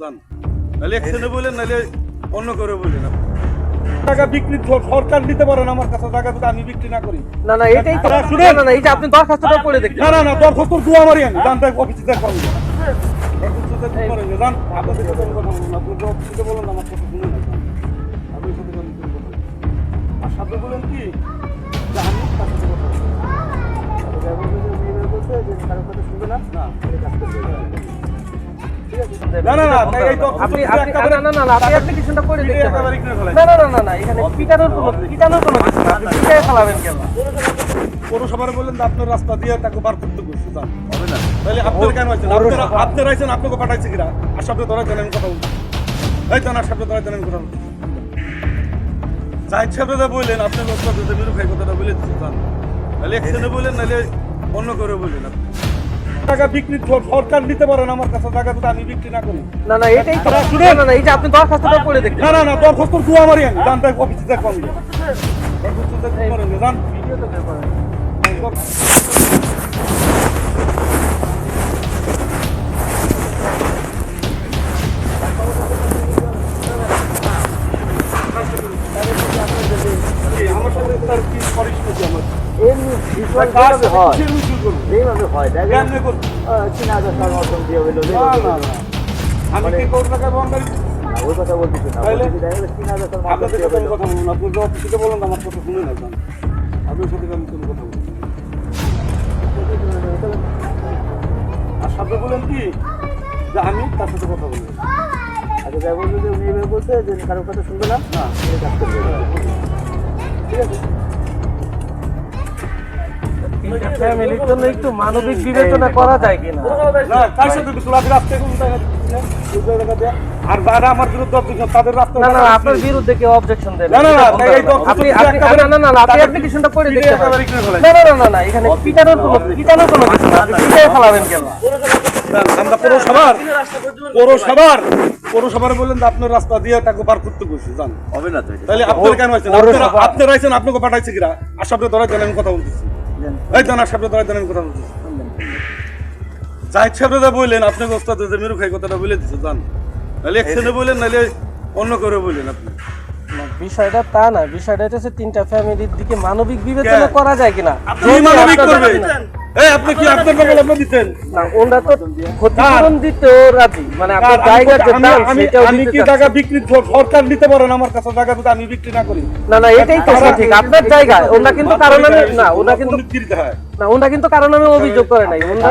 জান। নাহলে একশনে বলেন নাহলে অন্য করে বলেন টাকা বিক্রি সরকার দিতে পারেন আমার কাছে টাকা যদি আমি বিক্রি না করি। না না এটাই তো না, না না এই আপনি দরখাস্তটা পড়ে দেখেন না না না দরখাস্ত দু আমারই আমি জান তাই অফিসে দেখ পাবো দরখাস্ত দেখ করেন। যে, জান আপনাদের সাথে কথা বলব না। আপনি অফিসে বলেন আমার কথা শুনে আপনি সাথে আমি কোনো কথা বলব না। আর সাথে বলেন কি যে আমি তার সাথে কথা বলব না? না। না না এই দরখাস্ত আপনি যদি আপনি না না না না, আপনি অ্যাপ্লিকেশনটা পড়ে দেখতে পারেন। না না না না না এখানে পিটানোর কোনো পিটানোর কোনো কিছু না আপনি পিটাই ফেলাবেন কেন? পৌরসভার বললেন আপনার রাস্তা দিয়ে তাকে বার করতে বসছে যান হবে না। তাহলে আপনার কেন আছেন? আপনারা আপনারা আছেন আপনাকে পাঠাইছে কিনা আর সামনে ধরা দেন কথা বলছি। এই তো না সামনে ধরা দেন কথা বলছি। জাহিদ সাহেবরা বললেন আপনার ওস্তাদ যে মিরু ভাই কথাটা বলে দিচ্ছেন যান তাহলে একশনে বলেন নাহলে অন্য করে বললেন আপনি। টাকা বিক্রি সরকার নিতে পারেন আমার কাছে টাকা যদি আমি বিক্রি না করি। না না এটাই তো না, না না এই যে আপনি দরখাস্তটা পড়ে দেখেন না না না দরখাস্ত দু আমারই আমি জান তাই অফিসে দেখ পাবো দরখাস্ত দেখ করেন জান। ভিডিও তো করেন। আমার সাথে তার কি করিস নাকি আমার? এমনি হয়। মিছিল হয় দেখেন করব? মতন দিয়ে হইল। আমি কি কোটি টাকা বহনকারী? ওই কথা বলতেছি না তিন হাজার মতন দিয়ে হইল কথা বলব না। আপনি যে অফিসে বলেন আমার কথা শুনে না। আপনার সাথে আমি কোনো কথা বলব না। আর সাথে বলেন কি যে আমি তার সাথে কথা বলব আচ্ছা যাই বলছো যে উনি এভাবে বলছে যে কারোর কথা শুনবে না করবে ঠিক আছে ফ্যামিলির জন্য একটু মানবিক বিবেচনা করা যায় কিনা তার সাথে বিশুল আপনি রাস্তায় কোন জায়গায় দিচ্ছেন? ওই জায়গাটা দিয়ে। আর যারা আমার বিরুদ্ধে objection, তাদের রাস্তায় না না আপনার বিরুদ্ধে কেউ অবজেকশন দেবে না, না, না, আপনি আপনি না না না আপনি অ্যাপ্লিকেশনটা পড়ে দেখতে একেবারে পারেন ইগনোর ফেলাই। না না না না না এখানে পিটানোর কোনো পিটানোর কোনো কিছু না আপনি ফেলাবেন কেন আমরা পৌরসভার পৌরসভার পৌরসভার বললেন যে আপনার রাস্তা দিয়ে তাকে বার করতে বসছি জান হবে না তাহলে আপনার কেন আছেন আপনারা আপনারা আছেন আপনাকে পাঠাইছে কিরা আর সামনে ধরা দেন আমি কথা বলতেছি এই তো না সামনে ধরা কথা বলতেছি জাহিদ সাহেবরা বললেন আপনাকে ওস্তাদ যে মিরু খাই কথাটা বলে দিচ্ছে জান। নাহলে বললেন নাহলে অন্য করে বললেন আপনি। বিষয়টা তা না বিষয়টা হচ্ছে তিনটা ফ্যামিলির দিকে মানবিক বিবেচনা করা যায় কিনা। মানবিক করবেন? এই আপনি কি আপনার বগল আপনি দিতেন না ওনারা তো ক্ষতিপূরণ দিতেও রাজি। মানে আপনার আমি- জায়গার যে আমি- দাম আমি সেটাও আমি কি। টাকা বিক্রি সরকার নিতে পারেন আমার কাছে? টাকা যদি আমি বিক্রি না করি? না না এটাই তো ঠিক আপনার জায়গা ওনা কিন্তু কারণ আমি না ওনা কিন্তু দিতে হয়। না ওনা কিন্তু কারণ আমি অভিযোগ করে নাই। ওনা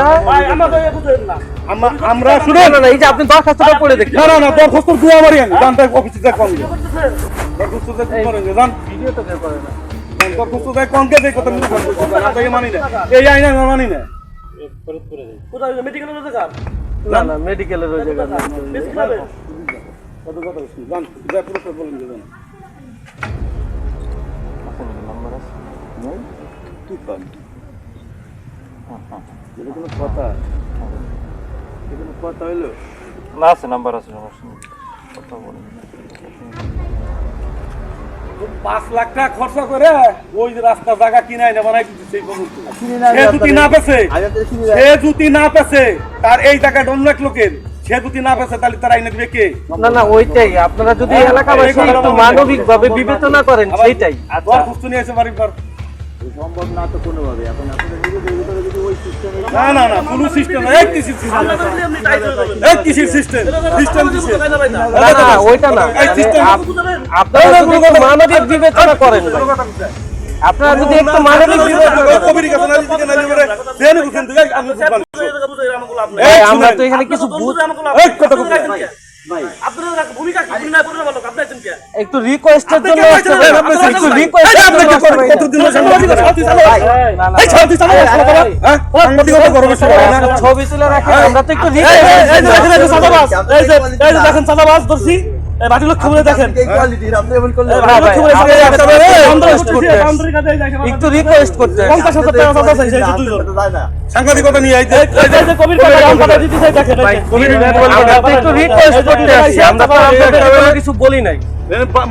আমরা আমরা না না না এই যে আপনি দরখাস্তটা পড়ে দেখেন। না না না দরখাস্ত দু আমারই আমি জান তাই অফিসে দেখ পাবো দরখাস্ত দেখ করেন জান ভিডিও তো করে না। মানি না। এই আইন আমি না। না না মেডিকেলের ওই জায়গা না। কত কথা শুনুন জান যা পুরো বলেন যে জান কি করেন? এটা কোনো কথা এটা কোনো কথা হইল না আছে নাম্বার আছে সমস্যা কথা বলেন। পাঁচ লাখ টাকা খরচা করে ওই রাস্তা জায়গা কিনাই না বানাই দিচ্ছে সেই পর্যন্ত সে যদি না পেছে। সে যদি না পেছে। তার এই জায়গায় অন্য এক লোকের। সে যদি না পেছে তাহলে তার আইনে দিবে কে? না না ওইটাই। আপনারা যদি এলাকাবাসী একটু মানবিক ভাবে বিবেচনা করেন সেইটাই। দরখাস্ত নিয়েছে বাড়ির পর সম্ভব না তো কোনোভাবে। এখন আপনাদের নিজেদের ভিতরে যদি ওই সিস্টেমে না না না কোনো সিস্টেম এক কিসির সিস্টেম এক কিসির সিস্টেম সিস্টেম দিছে না না ওইটা না। এই system- আপনারা যদি একটু মানবিক বিবেচনা করেন আপনারা যদি একটু মানবিক বিবেচনা করেন। কবির না দিতে দেন বুঝেন ভাই, আমরা তো এখানে কিছু এই কথা বলতে একটু রিকোয়েস্টের জন্য আপনি আসতে কে হবে। আপনি একটু এই ছবি তুলে আমরা তো একটু দেখেন ধরছি এই বাটি লক্ষ্য করে দেখেন। একটু রিকোয়েস্ট করতে পঞ্চাশ হাজার টাকা চাইছে সাংবাদিকতা নিয়ে আইতে একটু রিকোয়েস্ট করতে আমরা কিছু বলি নাই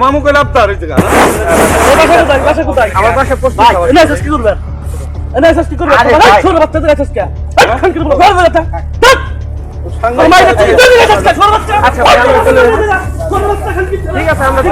মামু কইলে আপনার এই আমার পাশে প্রশ্ন হ্যাঁ? আরে ভাই। আচ্ছা দিতে আছে আমরা